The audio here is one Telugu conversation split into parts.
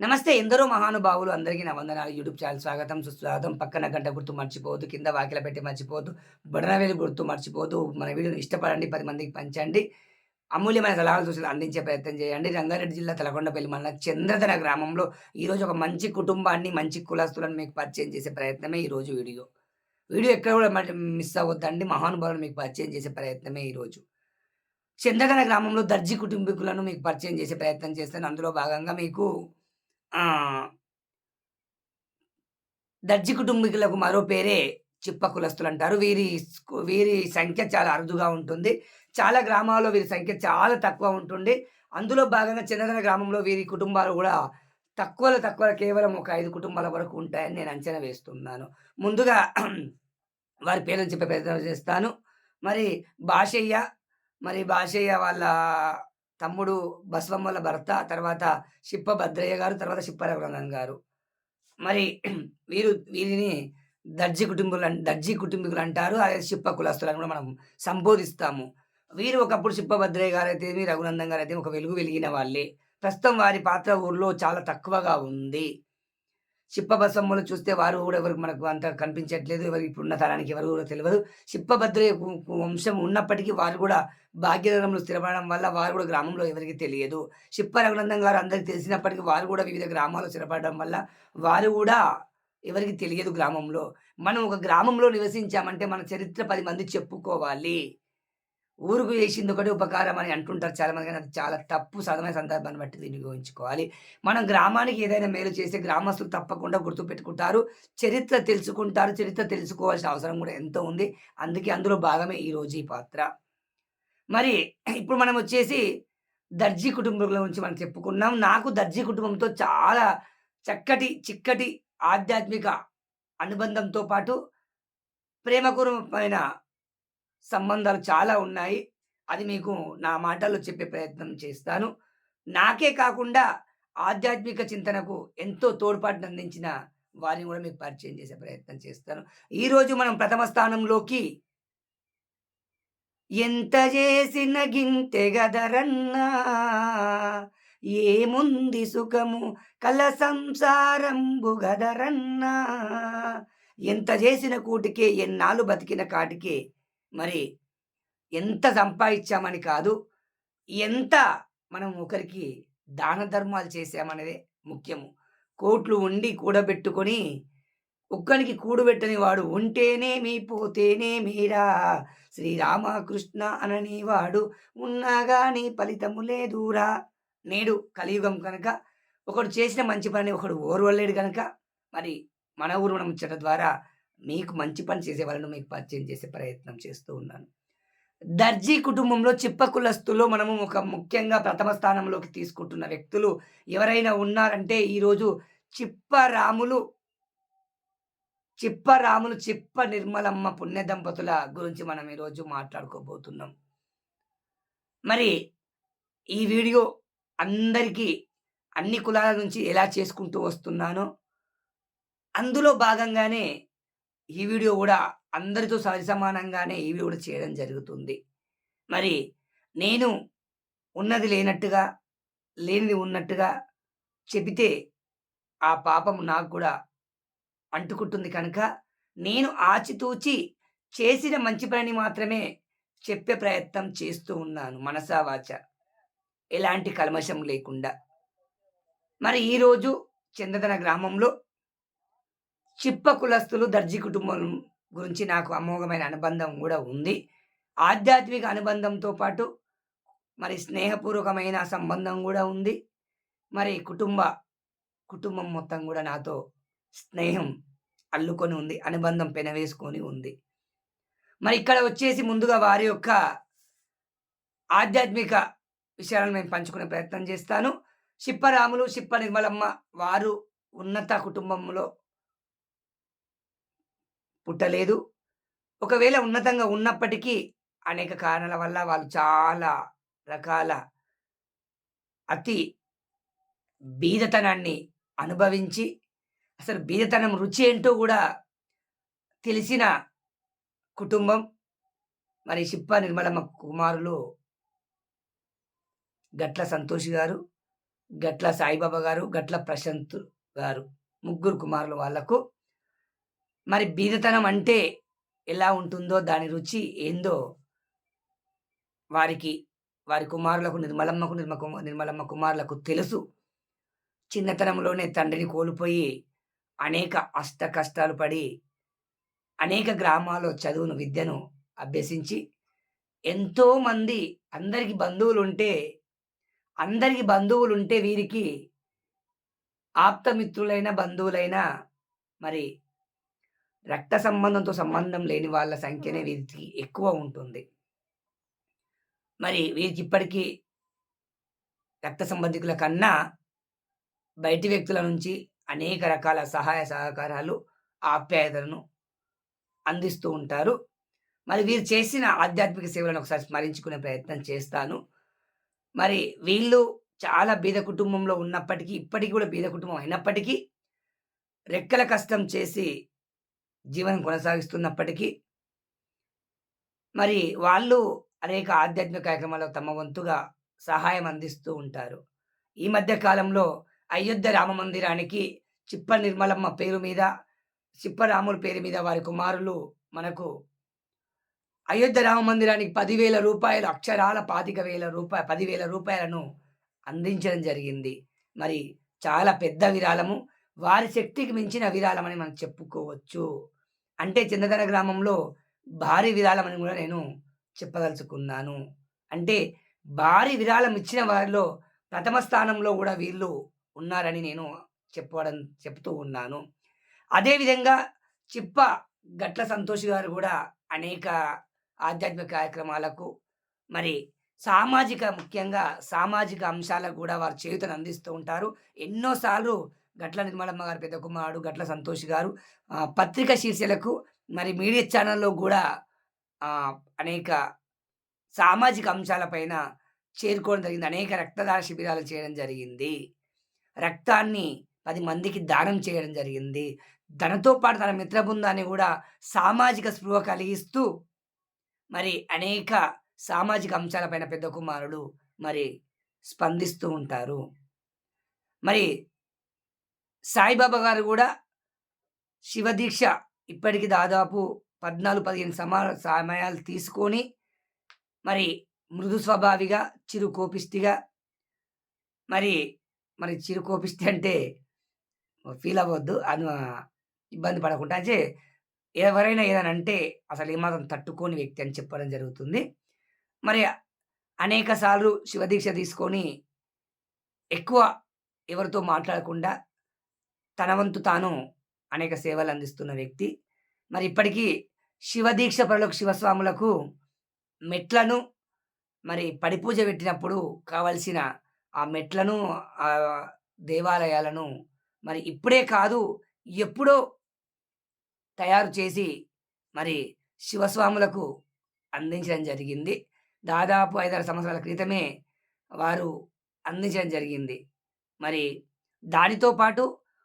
నమస్తే ఎందరో మహానుభావులు అందరికీ నా వందనాలు. యూట్యూబ్ ఛానల్ స్వాగతం సుస్వాగతం. పక్కన గంట గుర్తు మర్చిపోవద్దు కింద వాకిల పెట్టి మర్చిపోవద్దు బుడనవేలు గుర్తు మర్చిపోవద్దు. మన వీడియోని ఇష్టపడండి పది మందికి పంచండి. అమూల్యమైన సలహాలు సూచనలు అందించే ప్రయత్నం చేయండి. రంగారెడ్డి జిల్లా తలకొండపల్లి మన చంద్రధర గ్రామంలో ఈరోజు ఒక మంచి కుటుంబాన్ని మంచి కులస్తులను మీకు పరిచయం చేసే ప్రయత్నమే ఈరోజు వీడియో. వీడియో ఎక్కడ కూడా మిస్ అవ్వద్దండి. మహానుభావులను మీకు పరిచయం చేసే ప్రయత్నమే ఈరోజు. చంద్రధర గ్రామంలో దర్జీ కుటుంబీకులను మీకు పరిచయం చేసే ప్రయత్నం చేస్తాను. అందులో భాగంగా మీకు దర్జి కుటుంబీకులకు మరో పేరే చిప్ప కులస్తులు అంటారు వీరి వీరి సంఖ్య చాలా అరుదుగా ఉంటుంది. చాలా గ్రామాల్లో వీరి సంఖ్య చాలా తక్కువ ఉంటుంది. అందులో భాగంగా చిన్నదన గ్రామంలో వీరి కుటుంబాలు కూడా తక్కువలో తక్కువ కేవలం ఒక ఐదు కుటుంబాల వరకు ఉంటాయని నేను అంచనా వేస్తున్నాను. ముందుగా వారి పేర్లను చెప్పే ప్రయత్నం చేస్తాను. మరి భాషయ్య మరి భాషయ్య వాళ్ళ తమ్ముడు బసవమ్మల భర్త తర్వాత శిప్ప భద్రయ్య గారు తర్వాత శిప్ప రఘునందన్ గారు. మరి వీరు వీరిని దర్జీ కుటుంబులు దర్జీ కుటుంబీకులు అంటారు. అదే శిప్ప కులస్తులను కూడా మనం సంబోధిస్తాము. వీరు ఒకప్పుడు శిప్ప భద్రయ్య గారు అయితే రఘునందన్ గారు అయితే ఒక వెలుగు వెలిగిన వాళ్ళే. ప్రస్తుతం వారి పాత్ర ఊర్లో చాలా తక్కువగా ఉంది. శిప్ప చూస్తే వారు కూడా ఎవరికి మనకు అంత కనిపించట్లేదు ఎవరికి ఇప్పుడున్న తరానికి ఎవరు కూడా తెలియదు. శిప్పభద్రయ్య వంశం ఉన్నప్పటికీ వారు కూడా భాగ్యనగరంలో స్థిరపడడం వల్ల వారు కూడా గ్రామంలో ఎవరికి తెలియదు. శిప్ప రఘునందం గారు అందరికీ తెలిసినప్పటికీ వారు కూడా వివిధ గ్రామాల్లో స్థిరపడడం వల్ల వారు కూడా ఎవరికి తెలియదు గ్రామంలో. మనం ఒక గ్రామంలో నివసించామంటే మన చరిత్ర పది మంది చెప్పుకోవాలి. ఊరుకు చేసింది ఒకటి ఉపకారం అని అంటుంటారు చాలా మంది కానీ అది చాలా తప్పు సదమైన సందర్భాన్ని బట్టి వినియోగించుకోవాలి మనం గ్రామానికి ఏదైనా మేలు చేస్తే గ్రామస్తులు తప్పకుండా గుర్తుపెట్టుకుంటారు చరిత్ర తెలుసుకుంటారు చరిత్ర తెలుసుకోవాల్సిన అవసరం కూడా ఎంతో ఉంది. అందుకే అందులో భాగమే ఈ రోజు ఈ పాత్ర. మరి ఇప్పుడు మనం వచ్చేసి దర్జీ కుటుంబం గురించి మనం చెప్పుకున్నాం. నాకు దర్జీ కుటుంబంతో చాలా చక్కటి చిక్కటి ఆధ్యాత్మిక అనుబంధంతో పాటు ప్రేమకూరమైన సంబంధాలు చాలా ఉన్నాయి. అది మీకు నా మాటల్లో చెప్పే ప్రయత్నం చేస్తాను. నాకే కాకుండా ఆధ్యాత్మిక చింతనకు ఎంతో తోడ్పాటును అందించిన వారిని కూడా మీకు పరిచయం చేసే ప్రయత్నం చేస్తాను. ఈరోజు మనం ప్రథమ స్థానంలోకి ఎంత చేసిన గింతె గదరన్నా ఏముంది సుఖము కల సంసారంబు గదరన్నా ఎంత చేసిన కూటికే ఎన్నాళ్ళు బతికిన కాటికే మరి ఎంత సంపాదించామని కాదు ఎంత మనం ఒకరికి దాన ధర్మాలు చేసామనేదే ముఖ్యము. కోట్లు ఉండి కూడబెట్టుకొని ఒక్కనికి కూడబెట్టని వాడు పోతేనే మీరా. శ్రీరామకృష్ణ అనని వాడు ఉన్నాగాని ఫలితము లేదురా. నేడు కలియుగం కనుక ఒకడు చేసిన మంచి పని ఒకడు ఓర్వలేడు కనుక మరి మన ఊరు మనం ద్వారా మీకు మంచి పని చేసే వాళ్ళను మీకు పరిచయం చేసే ప్రయత్నం చేస్తూ ఉన్నాను. దర్జీ కుటుంబంలో చిప్పకులస్తులో మనము ఒక ముఖ్యంగా ప్రథమ స్థానంలోకి తీసుకుంటున్న వ్యక్తులు ఎవరైనా ఉన్నారంటే ఈరోజు చిప్ప రాములు చిప్ప రాములు చిప్ప నిర్మలమ్మ పుణ్య దంపతుల గురించి మనం ఈరోజు మాట్లాడుకోబోతున్నాం. మరి ఈ వీడియో అందరికీ అన్ని కులాల నుంచి ఎలా చేసుకుంటూ వస్తున్నానో అందులో భాగంగానే ఈ వీడియో కూడా అందరితో సరి సమానంగానే ఈ వీడియో కూడా చేయడం జరుగుతుంది. మరి నేను ఉన్నది లేనట్టుగా లేనిది ఉన్నట్టుగా చెబితే ఆ పాపం నాకు కూడా అంటుకుంటుంది కనుక నేను ఆచితూచి చేసిన మంచి పనిని మాత్రమే చెప్పే ప్రయత్నం చేస్తూ ఉన్నాను మనసావాచ ఎలాంటి కల్మషం లేకుండా. మరి ఈరోజు చంద్రధన గ్రామంలో చిప్ప కులస్తులు దర్జీ కుటుంబం గురించి నాకు అమోఘమైన అనుబంధం కూడా ఉంది. ఆధ్యాత్మిక అనుబంధంతో పాటు మరి స్నేహపూర్వకమైన సంబంధం కూడా ఉంది. మరి కుటుంబ కుటుంబం మొత్తం కూడా నాతో స్నేహం అల్లుకొని ఉంది అనుబంధం పెనవేసుకొని ఉంది. మరి ఇక్కడ వచ్చేసి ముందుగా వారి యొక్క ఆధ్యాత్మిక విషయాలను మేము పంచుకునే ప్రయత్నం చేస్తాను. శిప్పరాములు శిప్ప నిర్మలమ్మ వారు ఉన్నత కుటుంబంలో పుట్టలేదు ఒకవేళ ఉన్నతంగా ఉన్నప్పటికీ అనేక కారణాల వల్ల వాళ్ళు చాలా రకాల అతి బీదతనాన్ని అనుభవించి అసలు బీదతనం రుచి ఏంటో కూడా తెలిసిన కుటుంబం మరి శిప్ప నిర్మలమ్మ కుమారులు గట్ల సంతోష్ గారు గట్ల సాయిబాబా గారు, గట్ల ప్రశాంత్ గారు. ముగ్గురు కుమారులు వాళ్ళకు. మరి బీదతనం అంటే ఎలా ఉంటుందో, దాని రుచి ఏందో వారికి, వారి కుమారులకు నిర్మలమ్మకు, నిర్మ నిర్మలమ్మ కుమారులకు తెలుసు. చిన్నతనంలోనే తండ్రిని కోల్పోయి, అనేక అష్ట కష్టాలు పడి, అనేక గ్రామాల్లో చదువును, విద్యను అభ్యసించి, ఎంతోమంది అందరికి బంధువులుంటే, అందరికి బంధువులుంటే వీరికి ఆప్తమిత్రులైన, బంధువులైన మరి రక్త సంబంధంతో సంబంధం లేని వాళ్ళ సంఖ్యనే వీరికి ఎక్కువ ఉంటుంది. మరి వీరికి ఇప్పటికీ రక్త సంబంధికుల కన్నా బయటి వ్యక్తుల నుంచి అనేక రకాల సహాయ సహకారాలు, ఆప్యాయతలను అందిస్తూ ఉంటారు. మరి వీరు చేసిన ఆధ్యాత్మిక సేవలను ఒకసారి స్మరించుకునే ప్రయత్నం చేస్తాను. మరి వీళ్ళు చాలా బీద కుటుంబంలో ఉన్నప్పటికీ, ఇప్పటికి కూడా బీద కుటుంబం అయినప్పటికీ, రెక్కల కష్టం చేసి జీవనం కొనసాగిస్తున్నప్పటికీ మరి వాళ్ళు అనేక ఆధ్యాత్మిక కార్యక్రమాల్లో తమ వంతుగా సహాయం అందిస్తూ ఉంటారు. ఈ మధ్య కాలంలో అయోధ్య రామ మందిరానికి చిప్ప నిర్మలమ్మ పేరు మీద, చిప్పరాముల పేరు మీద వారి కుమారులు మనకు అయోధ్య రామ మందిరానికి పదివేల రూపాయలు అక్షరాల పాతిక వేల రూపాయ పదివేల రూపాయలను అందించడం జరిగింది. మరి చాలా పెద్ద విరాళము. వారి శక్తికి మించిన విరాళమని మనం చెప్పుకోవచ్చు. అంటే చిన్నతన గ్రామంలో భారీ విరాళం అని కూడా నేను చెప్పదలుచుకున్నాను. అంటే భారీ విరాళం ఇచ్చిన వారిలో ప్రథమ స్థానంలో కూడా వీళ్ళు ఉన్నారని నేను చెప్పడం చెప్తూ ఉన్నాను. అదేవిధంగా చిప్ప గట్ల సంతోష్ గారు కూడా అనేక ఆధ్యాత్మిక కార్యక్రమాలకు మరి సామాజిక ముఖ్యంగా సామాజిక అంశాలకు కూడా వారు చేయుతను అందిస్తూ ఉంటారు. ఎన్నోసార్లు గట్ల నిర్మలమ్మ గారు పెద్ద కుమారుడు గట్ల సంతోష్ గారు పత్రిక శీర్షలకు మరి మీడియా ఛానల్లో కూడా అనేక సామాజిక అంశాలపైన చేరుకోవడం జరిగింది. అనేక రక్తదాన శిబిరాలు చేయడం జరిగింది. రక్తాన్ని పది మందికి దానం చేయడం జరిగింది. తనతో పాటు తన మిత్ర బృందాన్ని సామాజిక స్పృహ కలిగిస్తూ మరి అనేక సామాజిక అంశాలపైన పెద్ద కుమారుడు మరి స్పందిస్తూ ఉంటారు. మరి సాయిబాబా గారు కూడా శివదీక్ష ఇప్పటికి దాదాపు 14, 15 సమా సమయాలు తీసుకొని మరి మృదు స్వభావిగా, చిరు కోపిష్టిగా మరి, మరి చిరు కోపిష్టి అంటే ఫీల్ అవ్వద్దు. అను ఇబ్బంది పడకుండా అంటే ఎవరైనా ఏదైనా అంటే అసలు ఏమాత్రం తట్టుకోని వ్యక్తి అని చెప్పడం జరుగుతుంది. మరి అనేక సార్లు శివదీక్ష తీసుకొని ఎక్కువ ఎవరితో మాట్లాడకుండా తన వంతు తాను అనేక సేవలు అందిస్తున్న వ్యక్తి. మరి ఇప్పటికీ శివదీక్ష పరులకు శివస్వాములకు మెట్లను మరి పడిపూజ పెట్టినప్పుడు కావాల్సిన ఆ మెట్లను ఆ దేవాలయాలను మరి ఇప్పుడే కాదు ఎప్పుడో తయారు చేసి మరి శివస్వాములకు అందించడం జరిగింది. దాదాపు 5, 6 సంవత్సరాల క్రితమే వారు అందించడం జరిగింది. మరి దానితో పాటు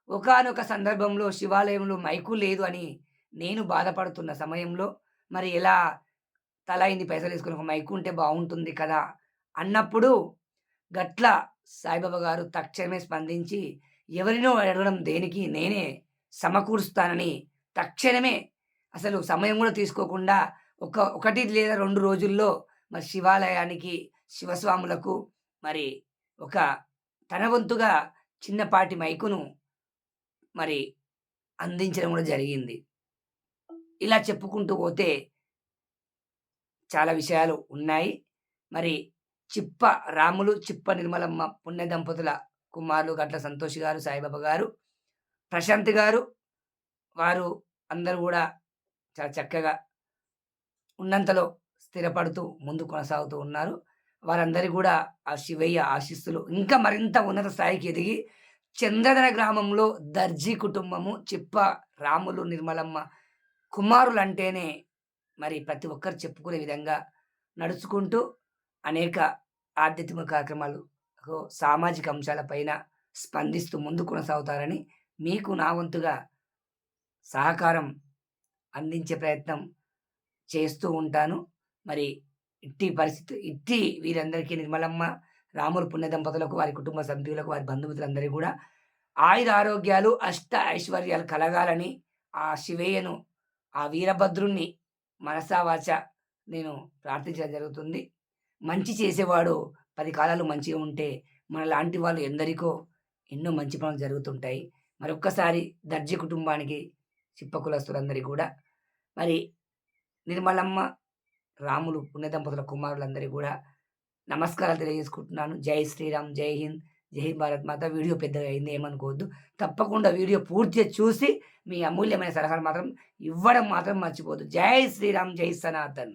ఒకానొక సందర్భంలో శివాలయంలో మైకు లేదు అని నేను బాధపడుతున్న సమయంలో మరి ఎలా తలా పైసలు వేసుకుని ఒక మైకు ఉంటే బాగుంటుంది కదా! అన్నప్పుడు గట్ల సాయిబాబా గారు తక్షణమే స్పందించి ఎవరినో అడగడం దేనికి నేనే సమకూరుస్తానని తక్షణమే అసలు సమయం కూడా తీసుకోకుండా ఒక ఒకటి లేదా రెండు రోజుల్లో మరి శివాలయానికి, శివస్వాములకు మరి ఒక తన వంతుగా చిన్నపాటి మైకును మరి అందించడం కూడా జరిగింది. ఇలా చెప్పుకుంటూ పోతే చాలా విషయాలు ఉన్నాయి. మరి చిప్ప రాములు, చిప్ప నిర్మలమ్మ పుణ్య దంపతుల కుమారులు గట్ల సంతోష్ గారు, సాయిబాబా గారు, ప్రశాంత్ గారు వారు అందరూ కూడా చాలా చక్కగా ఉన్నంతలో స్థిరపడుతూ ముందు కొనసాగుతూ ఉన్నారు. వారందరి కూడా ఆ శివయ్య ఆశిస్సులు ఇంకా మరింత ఉన్నత స్థాయికి ఎదిగి చంద్రధర గ్రామంలో దర్జీ కుటుంబము చిప్ప రాములు, నిర్మలమ్మ కుమారులంటేనే మరి ప్రతి ఒక్కరు చెప్పుకునే విధంగా నడుచుకుంటూ అనేక ఆధ్యాత్మిక కార్యక్రమాలు సామాజిక అంశాలపైన స్పందిస్తూ ముందు కొనసాగుతారని మీకు నా వంతుగా సహకారం అందించే ప్రయత్నం చేస్తూ ఉంటాను. మరి ఇట్టి పరిస్థితి ఇట్టి వీరందరికీ నిర్మలమ్మ, రాములు పుణ్య దంపతులకు, వారి కుటుంబ సభ్యులకు, వారి బంధుమిత్రులందరికీ కూడా ఆయురారోగ్యాలు, అష్ట ఐశ్వర్యాలు కలగాలని ఆ శివయ్యను, ఆ వీరభద్రుణ్ణి మనసావాచ నేను ప్రార్థించడం జరుగుతుంది. మంచి చేసేవాడు పది కాలాలు మంచిగా ఉంటే మనలాంటి వాళ్ళు ఎందరికో ఎన్నో మంచి పనులు జరుగుతుంటాయి. మరొక్కసారి దర్జీ కుటుంబానికి, చిప్పకులస్తులందరికీ కూడా మరి నిర్మలమ్మ, రాములు పుణ్యదంపతుల కుమారులందరికీ కూడా నమస్కారాలు తెలియజేసుకుంటున్నాను. జై శ్రీరామ్, జై హింద్, జై భారత్ మాత. వీడియో పెద్దగా అయింది ఏమనుకోవద్దు. తప్పకుండా వీడియో పూర్తిగా చూసి మీ అమూల్యమైన సలహాలు మాత్రం ఇవ్వడం మాత్రం మర్చిపోవద్దు. జై శ్రీరామ్, జై సనాతన్.